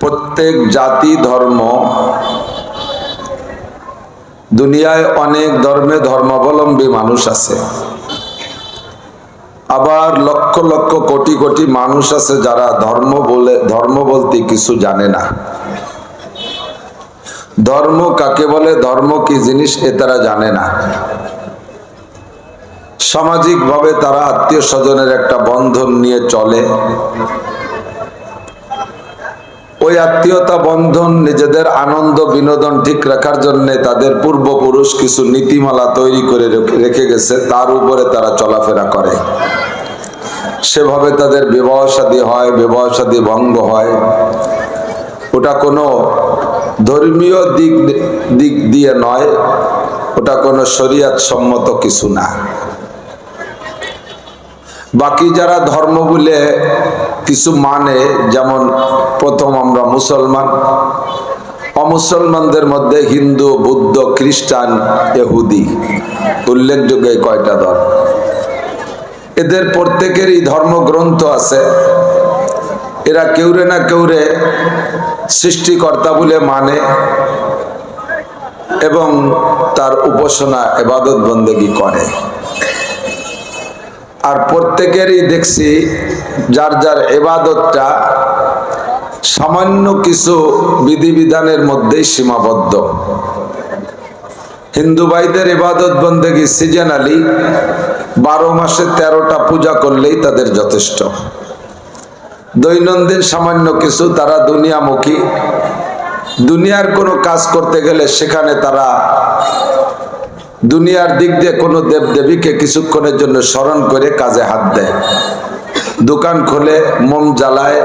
প্রত্যেক জাতি, ধর্ম, দুনিয়ায় অনেক ধর্মে ধর্মাবলম্বী মানুষ আছে। আবার লক্ষ লক্ষ কোটি কোটি মানুষ আছে যারা ধর্ম বলে, ধর্ম বলতে কিছু জানে না। ধর্ম কাকে বলে, ধর্ম কি জিনিস এ তারা জানে না। সামাজিকভাবে তারা আত্মীয় স্বজনের একটা বন্ধন নিয়ে চলে। ওই আত্মীয়তা বন্ধন, নিজেদের আনন্দ, বিনোদন ঠিক রাখার জন্য তাদের পূর্বপুরুষ কিছু নীতিমালা তৈরি করে রেখে গেছে, তার উপরে তারা চলাফেরা করে। সেভাবে তাদের বিবাহ সাদী হয়, বিবাহ সাদী ভঙ্গ হয়। ওটা কোনো ধর্মীয় দিক দিক দিয়ে নয়, ওটা কোনো শরিয়াত সম্মত কিছু না। বাকি যারা ধর্ম বলে কিছু মানে যেমন প্রথম আমরা মুসলমান, অমুসলমানদের মধ্যে হিন্দু, বুদ্ধ, খ্রিস্টান এহুদি উল্লেখযোগ্য কয়টা দল। এদের প্রত্যেকেরই ধর্মগ্রন্থ আছে। এরা কেউরে না কেউরে সৃষ্টিকর্তা বলে মানে এবং তার উপাসনা, এবাদত বন্দেগী করে। আর প্রত্যেকেরই দেখছি যার যার এবাদতটা সামান্য কিছু বিধিবিধানের মধ্যেই সীমাবদ্ধ। হিন্দু ভাইদের ইবাদত বন্দেগী সিজনালি বারো মাসে তেরোটা পূজা করলেই তাদের যথেষ্ট। দৈনন্দিন সামান্য কিছু তারা দুনিয়ামুখী। দুনিয়ার কোনো কাজ করতে গেলে সেখানে তারা দুনিয়ার দিক দিয়ে কোনো দেব দেবীকে কিছুক্ষণের জন্য স্মরণ করে কাজে হাত দেয়। দোকান খোলে, মোম জ্বালায়,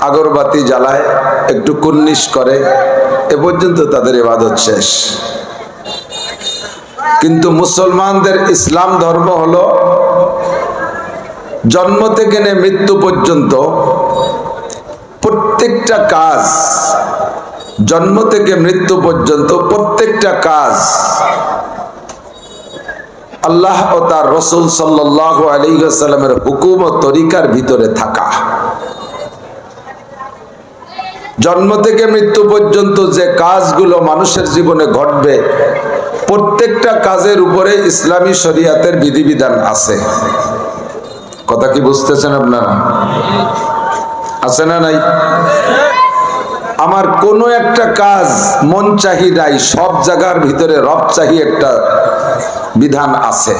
আগরবাতি জ্বালায়, একটু কুন্নিস করে, এ পর্যন্ত তাদের ইবাদত শেষ। কিন্তু মুসলমানদের ইসলাম ধর্ম হলো, জন্ম থেকে নে মৃত্যু পর্যন্ত প্রত্যেকটা কাজ, জন্ম থেকে মৃত্যু পর্যন্ত প্রত্যেকটা কাজ আল্লাহ ও তার রসুল সাল্লাহ আলিহাস্লামের হুকুম ও তরিকার ভিতরে থাকা। জন্ম থেকে মৃত্যু পর্যন্ত যে কাজগুলো মানুষের জীবনে ঘটবে, প্রত্যেকটা কাজের উপরে ইসলামী শরিয়াতের বিধিবিধান আছে। কথা কি বুঝতেছেন আপনারা? আছে না নাই? আমার কোনো একটা কাজ মন চাহিদাই সব জায়গার ভিতরে রব চাহি একটা বিধান আছে।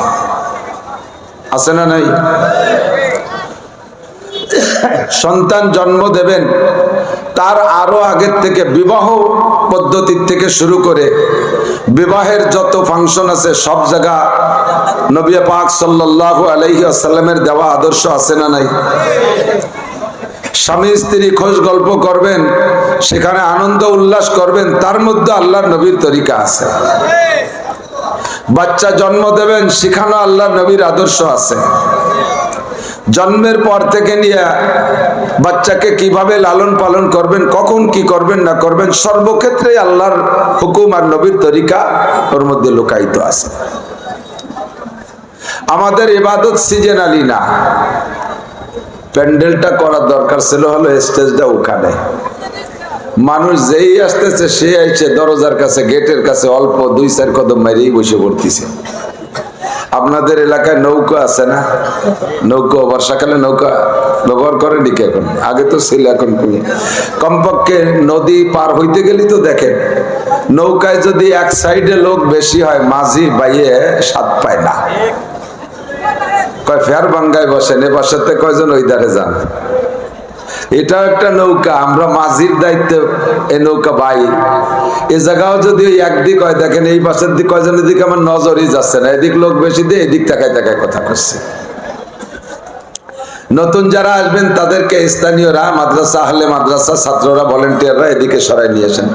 আছে না নাই? সন্তান জন্ম দেবেন, তার আরও আগের থেকে বিবাহ পদ্ধতির থেকে শুরু করে বিবাহের যত ফাংশন আছে, সব জায়গা নবী পাক সাল্লাহ আলহি আসাল্লামের দেওয়া আদর্শ আছে না নাই? স্বামী স্ত্রী খোঁজ গল্প করবেন, সেখানে আনন্দ উল্লাস করবেন, তার মধ্যে আল্লাহর নবীর তরিকা আছে। বাচ্চা জন্ম দেবেন সেখানেও আল্লাহর নবীর আদর্শ আছে। জন্মের পর থেকে নিয়ে বাচ্চাকে কীভাবে লালন পালন করবেন, কখন কি করবেন, না করবেন সর্বক্ষেত্রে আল্লাহর হুকুম আর নবীর তরিকা ওর মধ্যে লুকায়িত আছে। আমাদের ইবাদত সিজনালি না। প্যান্ডেলটা করার দরকার ছিল হলো স্টেজটা ওখানে। মানুষ যেই আসতেছে, সে আইছে দরজার কাছে, গেটের কাছে অল্প দুই, চার কদম মেরেই বসে পড়তেছে। আপনাদের এলাকায় নৌকা আছে না? নৌকা, বর্ষাকালে নৌকা ব্যবহার করে নাকি এখন? আগে তো ছিল এখন কমপক্ষে নদী পার হইতে গেলি তো দেখেন, নৌকায় যদি এক সাইডে লোক বেশি হয়, মাঝি বাইয়ে স্বাদ পায় না। কয় ফের বাঙ্গায় বসেন, এ বাসাতে কয়জন ওই ধারে যান? এটাও একটা নৌকা, আমরা মাঝির দায়িত্বে এ নৌকা বাই এ জায়গাও যদি একদিক হয়, দেখেন এই পাশের দিক কয়জনের দিকে আমার নজরই যাচ্ছে না। এদিক লোক বেশি দিয়ে এদিক তাকায় তাকায় কথা করছে নতুন যারা আসবেন, তাদেরকে স্থানীয়রা, মাদ্রাসা, আহলে মাদ্রাসা ছাত্ররা, ভলেন্টিয়াররা এদিকে সরাই নিয়ে আসেন।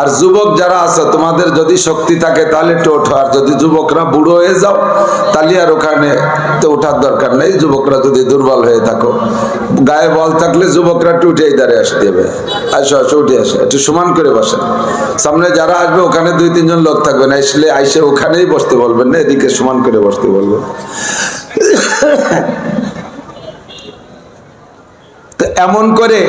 আর যুবক যারা আছে, তোমাদের যদি শক্তি থাকে, তাহলে একটু ওঠো। আর যদি যুবকরা বুড়ো হয়ে যাও, তাহলে আর ওখানে তো ওঠার দরকার নেই। যুবকরা যদি দুর্বল হয়ে থাকো। গায়ে বল থাকলে যুবকরা একটু উঠে দাঁড়িয়ে আসতে হবে। আসো আসো, উঠে আসে। একটু সমান করে বসেন। সামনে যারা আসবে, ওখানে দুই, তিনজন লোক থাকবেন আসলে আইসে ওখানেই বসতে বলবেন না, এদিকে সমান করে বসতে বলবেন। এমন করে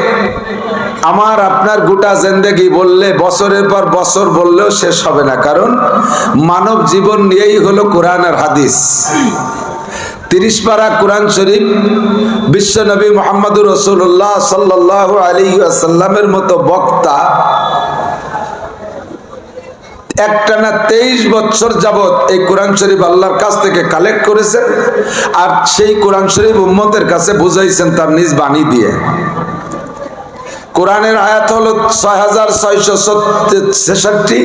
আমার আপনার গোটা জেন্দেগি বললে, বছরের পর বছর বললেও শেষ হবে না। কারণ মানব জীবন নিয়েই হলো কোরআন আর হাদিস। তিরিশ পারা কোরআন শরীফ বিশ্বনবী মোহাম্মদুর রসুল্লাহ সাল্লাহ আলী আসাল্লামের মতো বক্তা একটানা তেইশ বছর যাবত এই কোরআন শরীফ আল্লাহর কাছ থেকে কালেক্ট করেছেন আর সেই কোরআন শরীফ উম্মতের কাছে বুঝাইছেন তার নিজ বাণী দিয়ে। কোরআনের আয়াত হলো ছয় হাজার ছয়শো ছেষট্টি।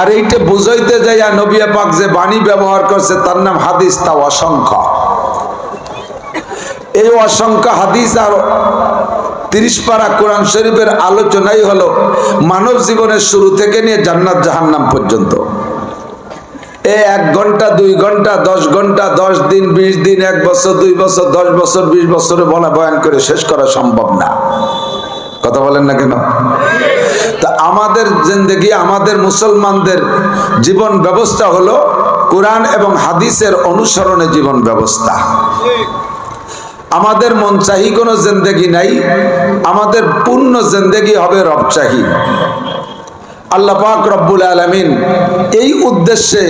আর এইটা বুঝাইতে যাইয়া নবিয়া পাক যে বাণী ব্যবহার করছে তার নাম হাদিস, তা অসংখ্য। এই অসংখ্য হাদিস আর তিরিশ পারা কোরআন শরীফের আলোচনাই হলো মানব জীবনের শুরু থেকে নিয়ে জান্নাত জাহান্নাম পর্যন্ত। এ এক ঘণ্টা, দুই ঘণ্টা, দশ ঘণ্টা, দশ দিন, বিশ দিন, এক বছর, দুই বছর, দশ বছর, বিশ বছরে বলা বয়ান করে শেষ করা সম্ভব না। কথা বলেন না কেন? তা আমাদের জিন্দগি, আমাদের মুসলমানদের জীবন ব্যবস্থা হলো কোরআন এবং হাদিসের অনুসরণে জীবন ব্যবস্থা। আমাদের মন চাহি কোনো জিন্দেগি নাই, আমাদের পূর্ণ জিন্দেগি হবে রবচাহি আল্লাহ পাক রব্বুল আলমিন এই উদ্দেশ্যে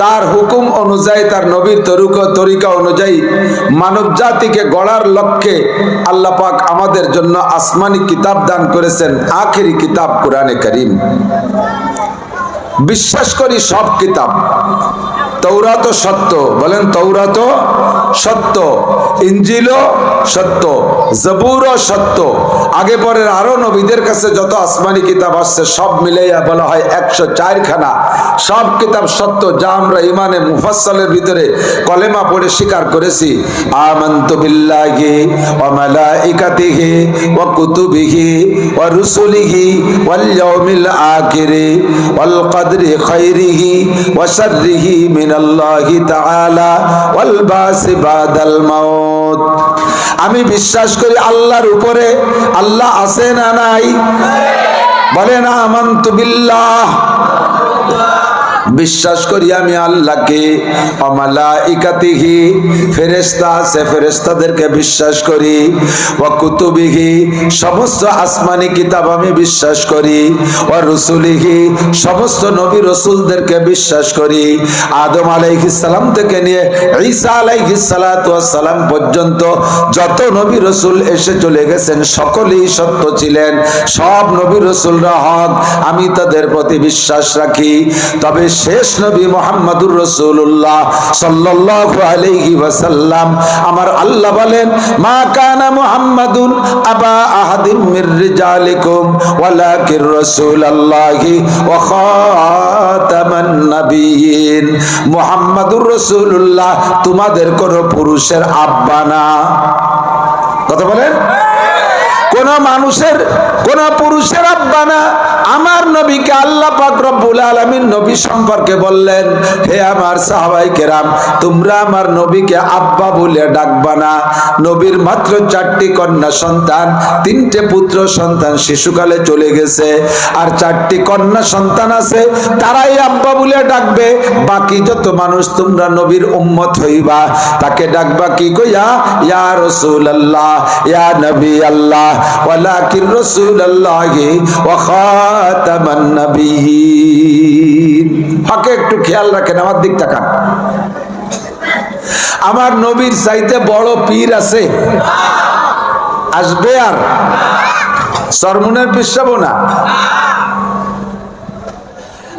তার হুকুম অনুযায়ী, তার নবীর তরিকা তরিকা অনুযায়ী মানব জাতিকে গড়ার লক্ষ্যে আল্লাহ পাক আমাদের জন্য আসমানি কিতাব দান করেছেন, আখেরি কিতাব কোরআনে করিম। বিশ্বাস করি সব কিতাব তৌরাত সত্য। বলেন তৌরাত সত্য। ইঞ্জিল সত্য। জবুর সত্য। আগে পরের আরও নবীদের কাছে যত আসমানি কিতাব আসছে, সব মিলাইয়া বলা হয় একশো চারখানা। সব কিতাব সত্য, যা আমরা ইমানে মুফাসলের ভিতরে কলেমা পড়ে স্বীকার করেছি। আমন্ত মিনাল্লাহি তাআলা ওয়াল বাসি বাদাল মাউত। আমি বিশ্বাস করি আল্লাহর উপরে আল্লাহ আছে না নাই? বলেন আমন্তু বিল্লাহ। বিশ্বাস করি আমি আল্লাহকে, অমালাইকাতিহি ফেরেস্তা আছে ফেরেস্তাদেরকে বিশ্বাস করি ও কুতুবিহি, সমস্ত আসমানি কিতাব আমি বিশ্বাস করি ও রসুলিহি, সমস্ত নবী রসুলদেরকে বিশ্বাস করি। আদম আলাইহিসালাম থেকে নিয়ে ঈসা আলাইহিসালাম পর্যন্ত যত নবী রসুল এসে চলে গেছেন, সকলেই সত্য ছিলেন, সব নবী রসুলরা হক, আমি তাদের প্রতি বিশ্বাস রাখি। তবে শেষ নবী মোহাম্মদুর রসুল্লাহ সাল্লাল্লাহু আলাইহি ওয়াসাল্লাম। আমার আল্লাহ বলেন, মা কানা মুহাম্মাদুন আবা আহাদিম মির রিজালিকুম, ওয়ালাকির রাসূলুল্লাহি ওয়া খাতামান তোমাদের কোন পুরুষের আব্বা না। কথা বলেন? কোন মানুষের, কোন পুরুষের আব্বা না। আমার নবীকে আল্লাহ পাক রব্বুল আলামিন নবী সম্পর্কে বললেন, হে আমার সাহাবাই কেরাম, তোমরা আমার নবীকে আব্বা বলে ডাকবা না। নবীর মাত্র চারটি কন্যা সন্তান, তিনটে পুত্র সন্তান শিশুকালে চলে গেছে। আর চারটি কন্যা সন্তান আছে, তারাই আব্বা বলে ডাকবে। বাকি যত মানুষ তোমরা নবীর উম্মত হইবা, তাকে ডাকবা কি কইয়া, ইয়া রাসূলুল্লাহ, ইয়া নবী আল্লাহ ওয়ালাকিন হকে একটু খেয়াল রাখেন, আমার দিক তাকান আমার নবীর চাইতে বড় পীর আছে। আসবে আর? সরমুনের পিসাবো না?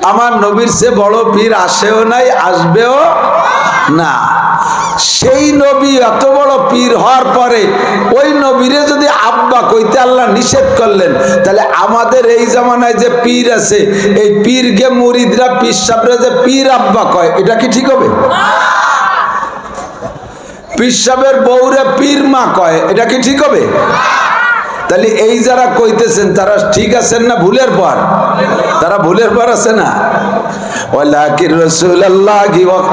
আমার নবীর সে বড় পীর আসেও নাই, আসবেও না। সেই নবী এত বড় পীর হওয়ার পরে ওই নবীরে যদি আব্বা কইতে আল্লাহ নিষেধ করলেন, তাহলে আমাদের এই জামানায় যে পীর আছে, এই পীরকে মুরিদরা পীর সাবরা যে পীর আব্বা কয়, এটা কি ঠিক হবে? পীর সাহেবের বউরে পীর মা কয়, এটা কি ঠিক হবে? তাহলে এই যারা কইতেছেন, তারা ঠিক আছেন না ভুলের পর? তারা ভুলের পর আছে না?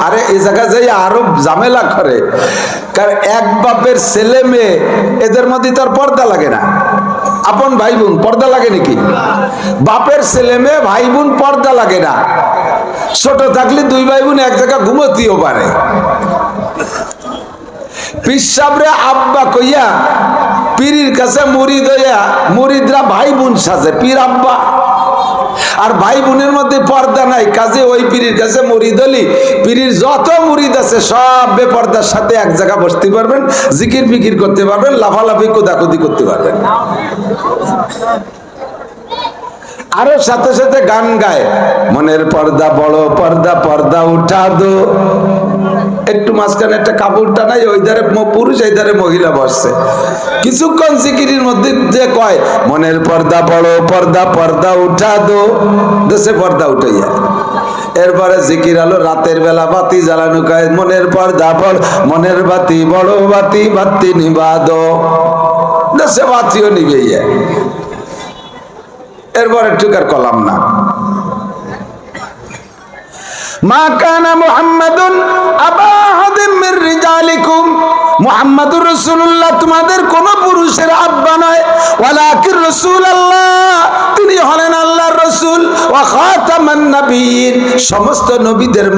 আরে, এই জায়গা যাই আরও ঝামেলা করে। এক বাপের এদের মধ্যে পর্দা লাগে না। আপন ভাই বোন পর্দা লাগে নাকি? বাপের ছেলে মেয়ে ভাই বোন পর্দা লাগে না। ছোট থাকলে দুই ভাই বোন এক জায়গা ঘুমতিও পারে। পিসাবরে আব্বা কইয়া, পীরির কাছে মুরিদ হইয়া মুরিদরা ভাই বোন সাজে, পীর আব্বা। আর ভাই বোনের মধ্যে পর্দা নাই, কাজে ওই পীরির কাছে মুরিদ হলি পীরির যত মুরিদ আছে সব বেপর্দার সাথে এক জায়গা বসতে পারবেন, জিকির ফিকির করতে পারবেন, লাফালাফি কোদাকুদি করতে পারবেন। আরও সাথে সাথে গান গায়, মনের পর্দা বড় পর্দা পর্দা উঠা দো একটু মাঝখানে একটা কাপড় টানাই ওই ধারে পুরুষ এই ধারে মহিলা বসছে। কিছুক্ষণ সিকিরির মধ্যে যে কয়, মনের পর্দা বড় পর্দা পর্দা উঠা দো। দেশে পর্দা উঠে যায় এরপরে জিকির আলো রাতের বেলা বাতি জ্বালানো কয়, মনের পর্দা বড় মনের বাতি, বড় বাতি বাতি নিবাদ দেশে বাতিও নিবে এরপর একটু আর কলাম না। তোমাদের কোন পুরুষের আব্বা নয়। রসুল আল্লাহ তিনি হলেন আল্লাহর রাসূল। সমস্ত নবীদের